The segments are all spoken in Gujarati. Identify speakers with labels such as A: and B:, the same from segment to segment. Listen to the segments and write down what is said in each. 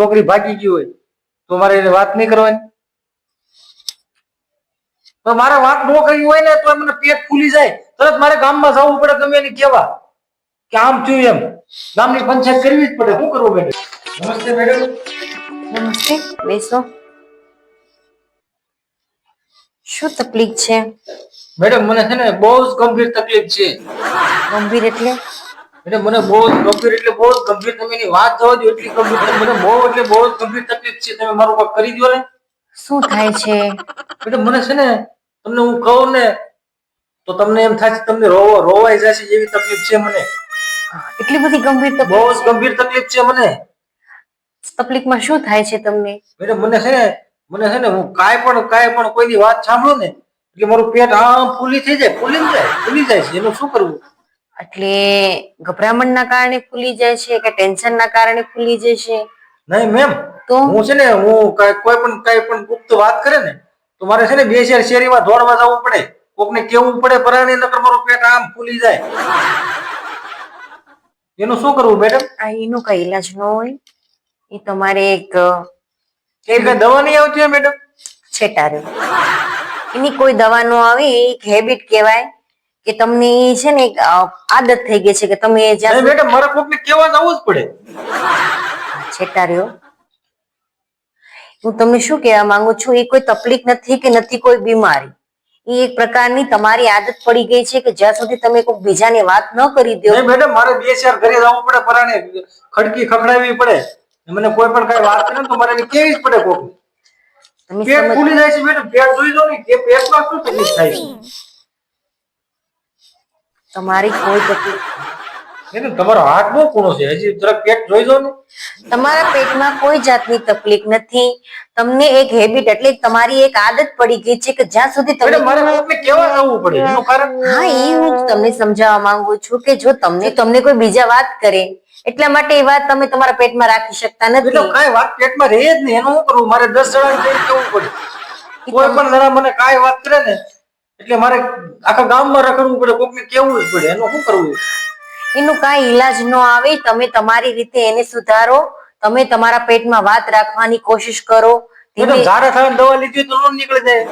A: છોકરી ભાગી ગઈ હોય તો મારે એને વાત નહીં કરવાની. તો મારે વાત ન કરવી હોય ને તો મને પેટ ફૂલી જાય. તરત મારે ગામમાં જવું પડે ગમે એને કેવા કે આમ થયું એમ. ગામની પંચાયત કરવી જ પડે. શું કરવું મેડમ? નમસ્તે મેડમ.
B: નમસ્તે. બેસો. શું તકલીફ છે?
A: મેડમ મને છે ને બહુ જ ગંભીર તકલીફ છે.
B: ગંભીર એટલે?
A: મેડમ મને બહુ જ ગંભીર એટલે બહુ જ ગંભીર તમે એની વાત થવા દો એટલી ગંભીર. મને બહુ એટલે બહુ જ ગંભીર તકલીફ છે. તમે મારું કાંઈક કરી દો ને.
B: શું થાય છે?
A: એટલે મને છે ને તમને હું કહું ને તો તમને એમ થાય છે તમને રોવા રોવાઈ જશે એવી તકલીફ છે મને.
B: એટલી બધી ગંભીર
A: બહુ
B: તકલીફ
A: જ ગંભીર તકલીફ છે મને.
B: તકલીફમાં શું થાય છે તમને?
A: મેડમ મને છે ને મને છે ને હું કાંઈ પણ કાંઈ પણ કોઈની વાત સાંભળું ને એટલે મારું પેટ આમ ફૂલી થઈ જાય ફૂલી જાય ફૂલી જાય છે. એનું શું કરવું?
B: એટલે ગભરામણના કારણે ખુલી જાય છે કે ટેન્શનના કારણે ફૂલી જાય છે?
A: નહીં મેમ.
B: તો?
A: હું છે ને હું કોઈ પણ કઈ પણ ગુપ્ત વાત કરે ને તો મારે છે ને બે ચાર શેરીમાં દોડવા જવું પડે. કોકને કેવું પડે પરાણે નકર મારું પેટ આમ ફૂલી જાય. એનું શું કરવું મેડમ?
B: આ એનો કઈ ઈલાજ ન હોય. એ તમારે એક
A: એ કઈ દવા નહીં આવતી મેડમ?
B: છેટારે એની કોઈ દવા ન આવે એક હેબિટ કહેવાય કે તમને છે ને એક આદત થઈ ગઈ છે કે તમે જ્યાં
A: મેડમ મારા કોકને કેવા જવું જ પડે.
B: છેટાર્યો હું તમને શું કહેવા માંગુ છું એ કોઈ તકલીફ નથી કે નથી કોઈ બીમારી. એ એક પ્રકારની તમારી આદત પડી ગઈ છે કે જ્યાં સુધી તમે કોઈ બીજાને વાત ન કરી દો.
A: મેડમ મારે બે ચાર ઘરે જવું પડે પરાણે ખડકી ખખડાવી પડે. મને કોઈ પણ કઈ વાત કરે ને તો મારે કેવી જ પડે કોક
B: તમે
A: પેટ ફૂલી જાય છે મેડમ પેટ જોઈ દો ને કે પેટમાં શું તકલીફ થાય છે?
B: તમારી કોઈ તકલીફ
A: તમારો હાથ બહુ કૂણો છે. હજી જરાક પેટ જોઈ જો ને.
B: તમારા પેટમાં કોઈ જાતની તકલીફ નથી. તમને એક હેબિટ એટલે તમારી એક આદત પડી ગઈ છે કે જ્યાં સુધી તમે
A: મારે કેવા આવવું પડે? એનું કારણ
B: હા એ હું તમને સમજાવવા માંગુ છું કે જો તમને તમને કોઈ બીજા વાત કરે એટલા માટે એ વાત તમે તમારા પેટમાં રાખી શકતા
A: એટલે
B: કાઈ
A: કાંઈ વાત પેટમાં રહે જ નહીં. એનું શું કરવું મારે દસ જણા જઈને કેવું પડે? કોઈ પણ જણા મને કાઈ વાત કરે ને એટલે મારે આખા ગામમાં રખડવું પડે કોકને કેવું જ પડે. એનું શું કરવું?
B: એનું કાંઈ ઈલાજ ન આવે તમે તમારી રીતે એને સુધારો તમે તમારા પેટમાં વાત રાખવાની કોશિશ કરો
A: ઝાડા થવાની દવા લીધી તો ન નીકળી જાય.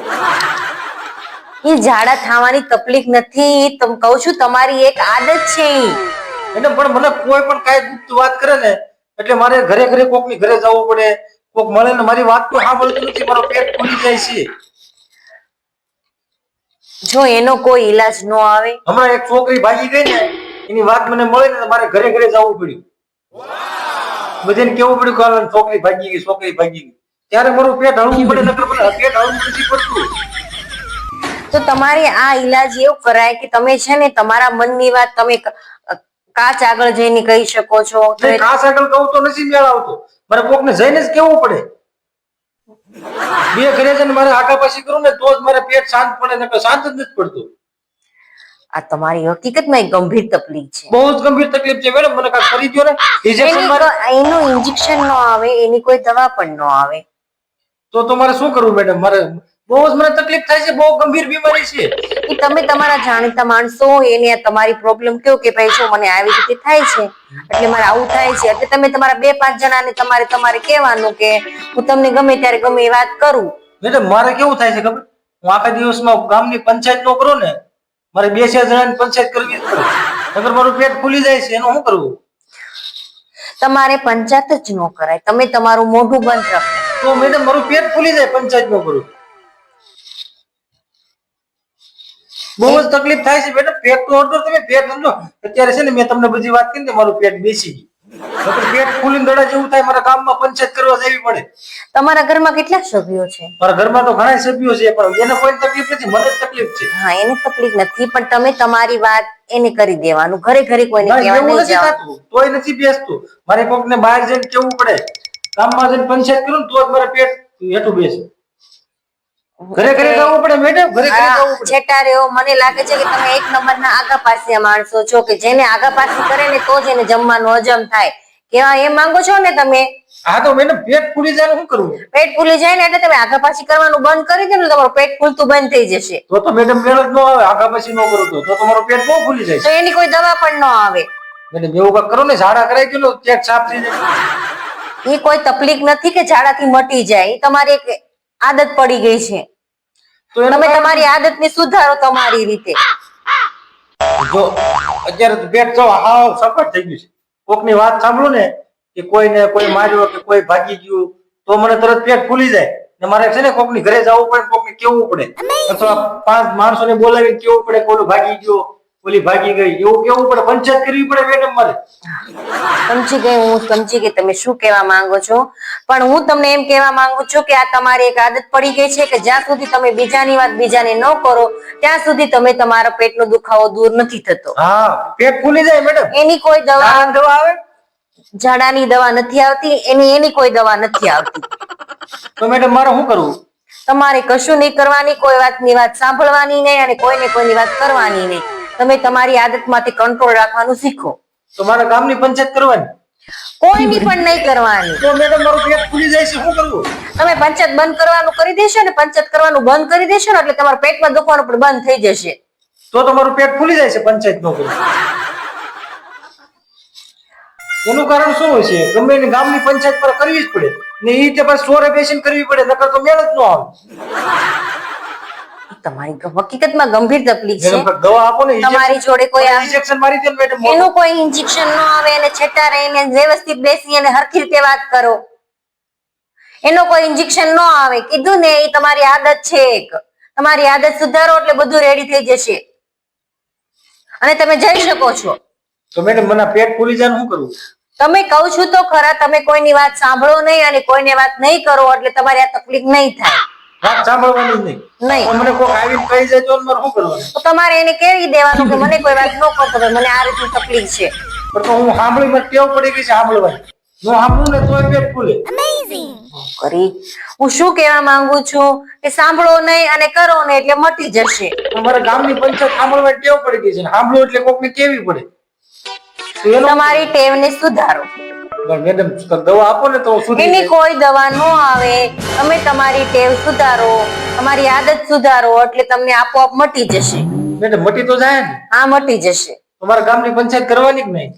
B: એ ઝાડા થવાની તકલીફ નથી તમ કહું છું તમારી એક આદત છે.
A: એટલે પણ મને કોઈ પણ કાંઈ ગુપ્ત વાત કરે ને એટલે મારે ઘરે ઘરે કોકની ઘરે જવું પડે. કોક મળે ને મારી વાત તો સાંભળતું નથી મારો પેટ ફૂલી જાય છે.
B: જો એનો કોઈ ઈલાજ ન આવે?
A: હમણાં એક છોકરી ભાગી ગઈ ને એની વાત મને મળી ને મારે ઘરે ઘરે જવું પડ્યું. બધાને કેવું પડ્યું કે છોકરી ભાગી ગઈ છોકરી ભાગી ગઈ. ત્યારે મારું પેટ હળવું પડે નકર મને પેટ હળવું નથી પડતું.
B: તો તમારે આ ઈલાજ એવું કરાય કે તમે છે ને તમારા મનની વાત તમે કાચ આગળ જઈને કહી શકો છો.
A: ખાસ આગળ કહું તો નથી મેળ આવતો. મારે કોકને જઈને જ કેવું પડે. બે ઘરે જઈને મારે આગા પાછી કરું ને તો જ મારે પેટ શાંત પડે ને શાંત જ નથી પડતું.
B: આ તમારી હકીકતમાં એક ગંભીર તકલીફ છે.
A: બહુ જ ગંભીર તકલીફ છે મેડમ મને કાંઈ કરી દો ને? ઇન્જેક્શન મારે
B: એનું ઇન્જેક્શન ન આવે એની કોઈ દવા પણ ન આવે.
A: તો તો મારે શું કરવું મેડમ? મારે બહુ જ મને તકલીફ થાય છે બહુ ગંભીર બીમારી છે.
B: એ તમે તમારા જાણીતા માણસો એને તમારી પ્રોબ્લેમ કયો કે ભાઈ જો મને આવી રીતે થાય છે? એટલે મારે આવું થાય છે. એટલે તમે તમારા બે પાંચ જણાને તમારે તમારે કહેવાનું કે હું તમને ગમે ત્યારે ગમે એ વાત કરું.
A: મેડમ મારે કેવું થાય છે ખબર? હું આખા દિવસમાં ગામની પંચાયત નો કરું ને મારે બે ચાર જણાની પંચાયત કરવી જ મારું પેટ ફૂલી જાય છે એનું શું કરવું?
B: તમારે પંચાયત જ ન કરાય. તમે તમારું મોઢું બંધ રાખો.
A: તો મેડમ મારું પેટ ફૂલી જાય પંચાયત નો કરું બહુ જ તકલીફ થાય છે બેટા. પેટ તો હતો તમે પેટ સમજો. અત્યારે છે ને મેં તમને બધી વાત કરી ને મારું પેટ બેસી ગયું. પેટ ફૂલીને દડા જેવું થાય મારા ગામમાં પંચાયત કરવા જવી પડે.
B: તમારા ઘરમાં કેટલા સભ્યો છે?
A: મારા ઘરમાં તો ઘણા સભ્યો છે પણ એને કોઈ તકલીફ નથી. મને તકલીફ છે.
B: હા એને તકલીફ નથી પણ તમે તમારી વાત એને કરી દેવાનું. ઘરે ઘરે કોઈને
A: કહેવાનું
B: નહીં
A: નથી તોય નથી બેસતું. મારે કોકને બહાર જઈને કેવું પડે? ગામમાં જઈને પંચાયત કરું ને તો જ મારે પેટ હેઠું બેસે. ઘરે ઘરે જવું પડે મેડમ ઘરે ઘરે
B: હા,
A: પડે.
B: છેટા મને લાગે છે કે તમે એક નંબરના આગા પાસિયા માણસો છો કે જેને આગા પાસી કરે ને તો જ એને જમવાનું હજમ થાય. કેવા માંગો છો ને તમે?
A: હા તો મેડમ પેટ ફૂલી જાય ને શું કરવું?
B: પેટ ફૂલી જાય ને એટલે તમે આગા પાછી કરવાનું બંધ કરી દે ને તમારું પેટ ફૂલતું બંધ થઈ જશે.
A: તો તો મેડમ મેળ જ ન આવે આગા પાછી ન કરું તો. તો તમારો પેટ બહુ ફૂલી જાય
B: તો એની કોઈ દવા પણ ન આવે.
A: મેડમ એવું કરો ને ઝાડા કરાઈ ગયો પેટ સાફ થઈ જાય.
B: એ કોઈ તકલીફ નથી કે ઝાડાથી મટી જાય. એ તમારી એક આદત પડી ગઈ છે.
A: તો
B: તમે તમારી આદત ને સુધારો તમારી રીતે.
A: જો અત્યારે તો પેટ જો હાવ સફળ થઈ ગયું છે. કોકની વાત સાંભળું ને કે કોઈને કોઈ માર્યો કે કોઈ ભાગી ગયું તો મને તરત પેટ ફૂલી જાય. ને મારે છે ને કોકની ઘરે જવું પડે કોકને કેવું પડે? અથવા પાંચ માણસોને બોલાવી કેવું પડે કે ભાગી ગયો? ઓલી ભાગી ગઈ. એવું કેવું પડે? પંચાયત કરવી પડે મેડમ મારે
B: સમજી ગઈ હું સમજી ગઈ. તમે શું કહેવા માંગો છો? પણ હું તમને એમ કહેવા માંગુ છું કે આ તમારી એક આદત પડી ગઈ છે કે જ્યાં સુધી તમે બીજાની વાત બીજાને ન કરો ત્યાં સુધી તમે તમારા પેટનો દુખાવો દૂર નથી થતો.
A: હા પેટ ફૂલી જાય મેડમ.
B: એની કોઈ દવા
A: દવા આવે?
B: ઝાડાની દવા નથી આવતી એની એની કોઈ દવા નથી આવતી.
A: તો મેડમ મારે શું કરવું?
B: તમારે કશું નહીં કરવાની કોઈ વાતની વાત સાંભળવાની નહીં અને કોઈને કોઈની વાત કરવાની નહીં. તમે તમારી આદતમાંથી કંટ્રોલ રાખવાનું શીખો.
A: તો મારે ગામની પંચાયત કરવાની?
B: કોઈની પણ નહીં કરવાની.
A: તો મેડમ મારું પેટ ફૂલી જાય છે શું કરવું?
B: તમે પંચાયત બંધ કરવાનું કરી દેશો ને પંચાયત કરવાનું બંધ કરી દેશો ને એટલે તમારું પેટમાં દુખવાનું પણ બંધ થઈ જશે.
A: તો તમારું પેટ ફૂલી જાય છે પંચાયત નો એનું કારણ શું હોય છે? ગમે એની ગામની પંચાયત પર કરવી જ પડે. ને એ તે પાસે સોરે બેસીને કરવી પડે નકર તો મેળ જ ન આવે.
B: તમારી હકીકતમાં ગંભીર તકલીફ છે.
A: દવા આપો ને
B: તમારી જોડે કોઈ
A: ઇન્જેક્શન મારી દે મેડમ
B: એનું કોઈ ઇન્જેક્શન ન આવે અને છેટા રહીને વ્યવસ્થિત બેસી અને હરખી રીતે વાત કરો. એનો કોઈ ઇન્જેક્શન ન આવે. કીધું ને એ તમારી આદત છે એક. તમારી આદત સુધારો એટલે બધું રેડી થઈ જશે. અને તમે જઈ શકો છો.
A: તો મેડમ મને પેટ ફૂલી જાય શું કરવું
B: તમે કહું છું તો ખરા તમે કોઈની વાત સાંભળો નહીં અને કોઈને વાત નહીં કરો એટલે તમારી આ તકલીફ નહીં થાય.
A: વાત સાંભળવાની નહીં.
B: નહીં.
A: મને કોઈ આવીને કહી જાય તો મારે શું કરવાનું?
B: તમારે એને કેવી દેવાનું કે મને કોઈ વાત ન કરતો મને આ રીતની તકલીફ છે.
A: પણ તો હું સાંભળી મને ટેવ પડી ગઈ છે સાંભળવાની? હું સાંભળું ને તોય પેટ ફૂલે.
B: કરી. હું શું કહેવા માંગુ છું? કે સાંભળો નહીં અને કરો ને એટલે મટી જશે.
A: મારા ગામની પંચાયત સાંભળવા ટેવ પડી ગઈ છે? ને સાંભળવું એટલે કોકને કેવી પડે?
B: તમારી ટેવને સુધારો.
A: પણ મેડમ દવા આપો ને તો સુધી
B: એની કોઈ દવા ન આવે. તમે તમારી ટેવ સુધારો તમારી આદત સુધારો એટલે તમને આપોઆપ મટી જશે.
A: મેડમ મટી તો જાય ને.
B: હા મટી જશે.
A: તમારા ગામની પંચાયત કરવાની જ નહીં?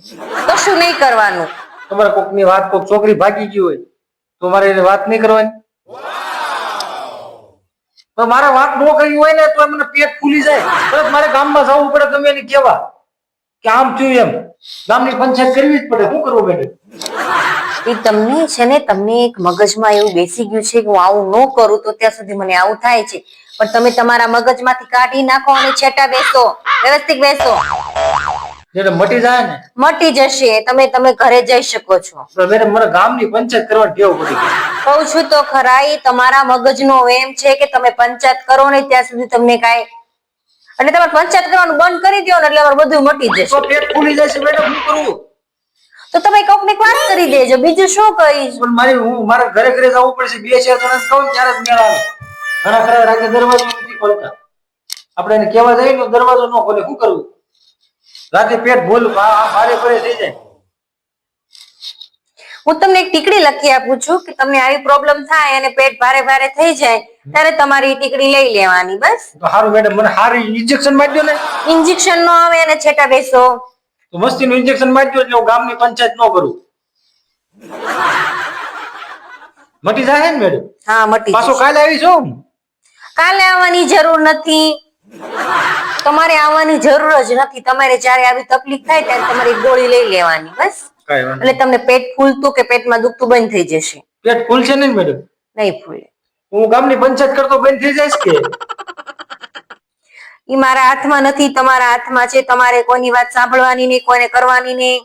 B: કશું નહીં કરવાનું.
A: તમારા કોકની વાત કોક છોકરી ભાગી ગઈ હોય તો મારે એને વાત નહીં કરવાની? મારે વાત ન કરવી હોય ને તો મને પેટ ફૂલી જાય. મારે ગામમાં જવું પડે તમે એને કેવા કે આમ થયું એમ. ગામની પંચાયત કરવી જ પડે. શું કરવું મેડમ
B: એ તમને છે ને તમને એક મગજમાં એવું બેસી ગયું છે કે હું આવું ન કરું તો ત્યાં સુધી મને આવું થાય છે. પણ તમે તમારા મગજમાંથી કાઢી નાખો અને છેટા બેસો. વ્યવસ્થિત બેસો.
A: જેને મટી જાય ને?
B: મટી જશે. તમે તમે ઘરે જઈ શકો છો.
A: મેડમ મને ગામની પંચાયત કરવા ટેવ પડી?
B: કહું છું તો ખરા તમારા મગજનો એમ છે કે તમે પંચાયત કરો ને ત્યાં સુધી તમને કાંઈ એટલે તમે પંચાયત કરવાનું બંધ કરી દો ને એટલે અમારું બધું મટી જશે.
A: તો પેટ ફૂલી જાય મેડમ શું કરવું
B: તો તમે કોક ને વાત કરી દેજો બીજું શું કહીશ?
A: પણ મારી હું મારા ઘરે ઘરે જવું પડશે બે ચાર જણા કહું ત્યારે જ મેળ આવે ઘણા ખરા રાતે દરવાજો નથી ખોલતા. આપણે એને કહેવા જઈએ ને દરવાજો ન ખોલે શું કરવું? રાતે પેટ ભૂલ ભારે ભરે થઈ જાય.
B: હું તમને એક ટીકડી લખી આપું છું કે તમને આવી પ્રોબ્લેમ થાય અને પેટ ભારે ભારે થઈ જાય ત્યારે તમારી ટીકડી લઈ લેવાની બસ.
A: તો સારું મેડમ મને સારી ઇન્જેક્શન મારી ને.
B: ઇન્જેક્શન નો આવે અને છેટા બેસો.
A: તો મસ્તીનું ઇન્જેક્શન મારી એટલે હું ગામની પંચાયત નો કરું. મટી જાય ને મેડમ
B: હા મટી
A: પાછો કાલે આવી છું
B: કાલે આવવાની જરૂર નથી. તમારે આવવાની જરૂર જ નથી. તમારે જ્યારે આવી તકલીફ થાય ત્યારે તમારી ગોળી લઈ લેવાની બસ. એટલે તમને પેટ ફૂલતું કે પેટમાં દુખતું બંધ થઈ જશે?
A: પેટ ફૂલશે નહીં મેડમ.
B: નહીં ફૂલે.
A: હું ગામની પંચાયત કરતો બંધ થઈ જાય કે?
B: એ મારા હાથમાં નથી તમારા હાથમાં છે. તમારે કોઈની વાત સાંભળવાની નહીં કોઈને કરવાની નહીં.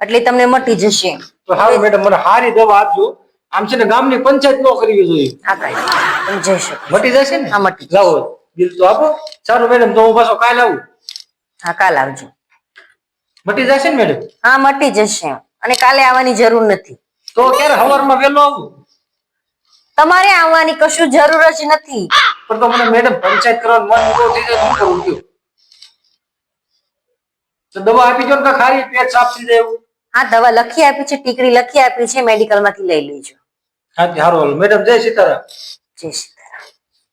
B: એટલે તમને મટી જશે.
A: તો સારું મેડમ મને સારી દવા આપજો. આમ છે ને ગામની પંચાયત નો કરવી જોઈએ.
B: હા કાંઈ તમે
A: મટી જશે ને?
B: હા, મટી જશે.
A: લાવો. બિલ તો આપો. સારું મેડમ તો હું પાછો કાલ આવું.
B: હા કાલ આવજો.
A: મટી જશે ને મેડમ?
B: હા મટી જશે અને કાલે આવવાની જરૂર નથી.
A: તો ક્યારે સવારમાં વહેલો આવું?
B: તમારે આવવાની કશું જરૂર જ નથી.
A: પણ તો મને મેડમ પંચાયત કરવાનું મન ઊભો થઈ જાય શું કરું કયો? તો દવા આપી દો ને ખારી પેટ સાફ થઈ જાય એવું.
B: હા દવા લખી આપી છે ટીકડી લખી આપી છે મેડિકલમાંથી લઈ લેજો
A: હા સારું મેડમ જય સીતારામ.
B: જય શ્રી